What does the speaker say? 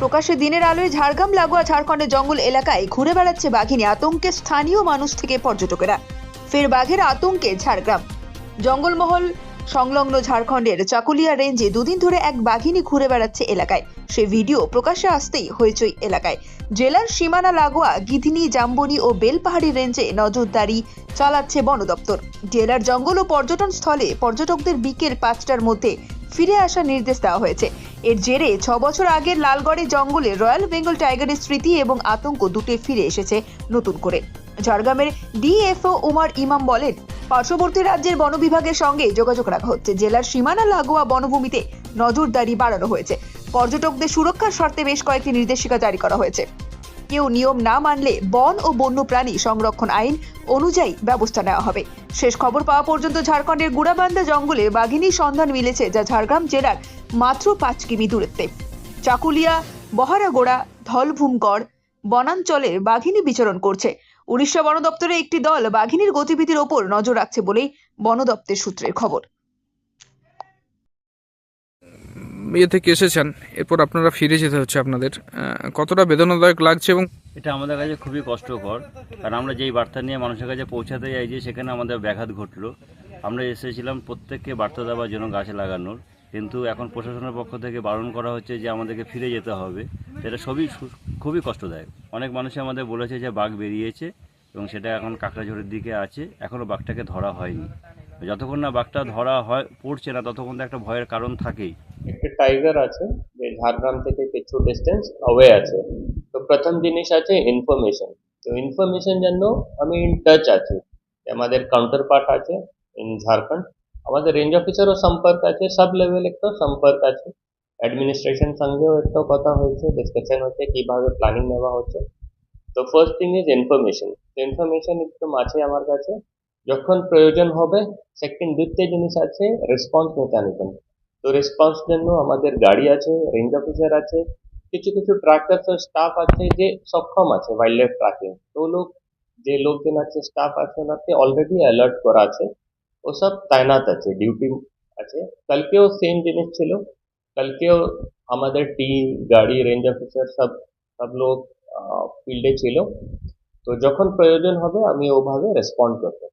প্রকাশ্যে দিনের আলোয় ঝাড়গ্রাম, লাগোয়া, ঝাড়খণ্ডের জঙ্গল এলাকায় ঘুরে বেড়াচ্ছে বাঘিনী। আতঙ্কে স্থানীয় মানুষ থেকে পর্যটকেরা। ফের বাঘের আতঙ্কে ঝাড়গ্রাম। জঙ্গলমহল সংলগ্ন ঝাড়খণ্ডের চাকুলিয়া রেঞ্জে দুদিন ধরে এক বাঘিনী ঘুরে বেড়াচ্ছে এলাকায়। সে ভিডিও প্রকাশ্যে আসতেই হইচই এলাকায়। জেলার সীমানা, লাগোয়া, গিধিনি, জাম্বনি ও বেলপাহাড়ি রেঞ্জে নজরদারি চালাচ্ছে বন দপ্তর জেলার জঙ্গল ও পর্যটন স্থলে পর্যটকদের বিকেল পাঁচটার মধ্যে ফিরে আসার নির্দেশ দেওয়া হয়েছে। এর জেরে ছ বছর আগের লালগড়ের জঙ্গলে রয়্যাল বেঙ্গল টাইগারের স্মৃতি এবং আতঙ্ক দুটোই ফিরে এসেছে নতুন করে। ঝাড়গ্রামের ডিএফও উমার ইমাম বলেন, পার্শ্ববর্তী রাজ্যের বন বিভাগের সঙ্গে যোগাযোগ রাখা হচ্ছে। জেলার সীমানা লাগোয়া বনভূমিতে নজরদারি বাড়ানো হয়েছে। পর্যটকদের সুরক্ষার স্বার্থে বেশ কয়েকটি নির্দেশিকা জারি করা হয়েছে। কেউ নিয়ম না মানলে বন ও বন্যপ্রাণী সংরক্ষণ আইন অনুযায়ী ব্যবস্থা নেওয়া হবে। শেষ খবর পাওয়া পর্যন্ত ঝাড়খণ্ডের গুড়াবান্ধা জঙ্গলে বাঘিনীর সন্ধান মিলেছে যা ঝাড়গ্রাম জেলার মাত্র পাঁচ কিমি দূরত্বে। চাকুলিয়া, বহারাগোড়া, ধলভূমগড় বনাঞ্চলে বাঘিনী বিচরণ করছে। উড়িষ্যা বন দপ্তরের একটি দল বাঘিনীর গতিবিধির ওপর নজর রাখছে বলেই বন সূত্রের খবর। ইয়ে থেকে এসেছেন, এরপর আপনারা ফিরে যেতে হচ্ছে আপনাদের কতটা বেদনাদায়ক লাগছে এবং এটা আমাদের কাছে খুবই কষ্টকর, কারণ আমরা যেই বার্তা নিয়ে মানুষের কাছে পৌঁছাতে যাই যে সেখানে আমাদের ব্যাঘাত ঘটলো। আমরা এসেছিলাম প্রত্যেককে বার্তা দেওয়ার জন্য গাছ লাগানোর, কিন্তু এখন প্রশাসনের পক্ষ থেকে বারণ করা হচ্ছে যে আমাদেরকে ফিরে যেতে হবে। এটা সবই খুবই কষ্টদায়ক। অনেক মানুষই আমাদের বলেছে যে বাঘ বেরিয়েছে এবং সেটা এখন কাঁকড়াঝোড়ের দিকে আছে এখনও বাঘটাকে ধরা হয়নি। যতক্ষণ না বাঘটা ধরা হয়, পড়ছে না, ততক্ষণ তো একটা ভয়ের কারণ থাকেই। একটা টাইগার আছে, যে ঝাড়গ্রাম থেকে কিছু ডিস্টেন্স অ্যাওয়ে আছে। তো প্রথম জিনিস আছে ইনফরমেশন তো ইনফরমেশন জন্য আমি ইন টাচ আছি। আমাদের কাউন্টার পার্ট আছে ইন ঝাড়খণ্ড আমাদের রেঞ্জ অফিসারও সম্পর্ক আছে সব লেভেল একটু সম্পর্ক আছে। অ্যাডমিনিস্ট্রেশন সঙ্গেও একটু কথা হয়েছে ডিসকাশন হচ্ছে, কীভাবে প্ল্যানিং নেওয়া হচ্ছে। তো first thing is information information একদম আছে আমার কাছে। যখন প্রয়োজন হবে সেকেন্ড দ্বিতীয় জিনিস আছে রেসপন্স মেকানিজম তো রেসপন্স জন্য আমাদের গাড়ি আছে রেঞ্জ অফিসার আছে, কিছু কিছু ট্রাকার্স স্টাফ আছে যে সক্ষম আছে ওয়াইল্ড লাইফ ট্র্যাকিং তো লোক, যে লোকজন আছে স্টাফ আছে, ওনাকে অলরেডি অ্যালার্ট করা আছে। ওসব তাইনাত আছে ডিউটি আছে। কালকেও সেম জিনিস ছিল। কালকেও আমাদের টিম গাড়ি রেঞ্জ অফিসার সব সব লোক ফিল্ডে ছিল। তো যখন প্রয়োজন হবে, আমি ওভাবে রেসপন্ড করতে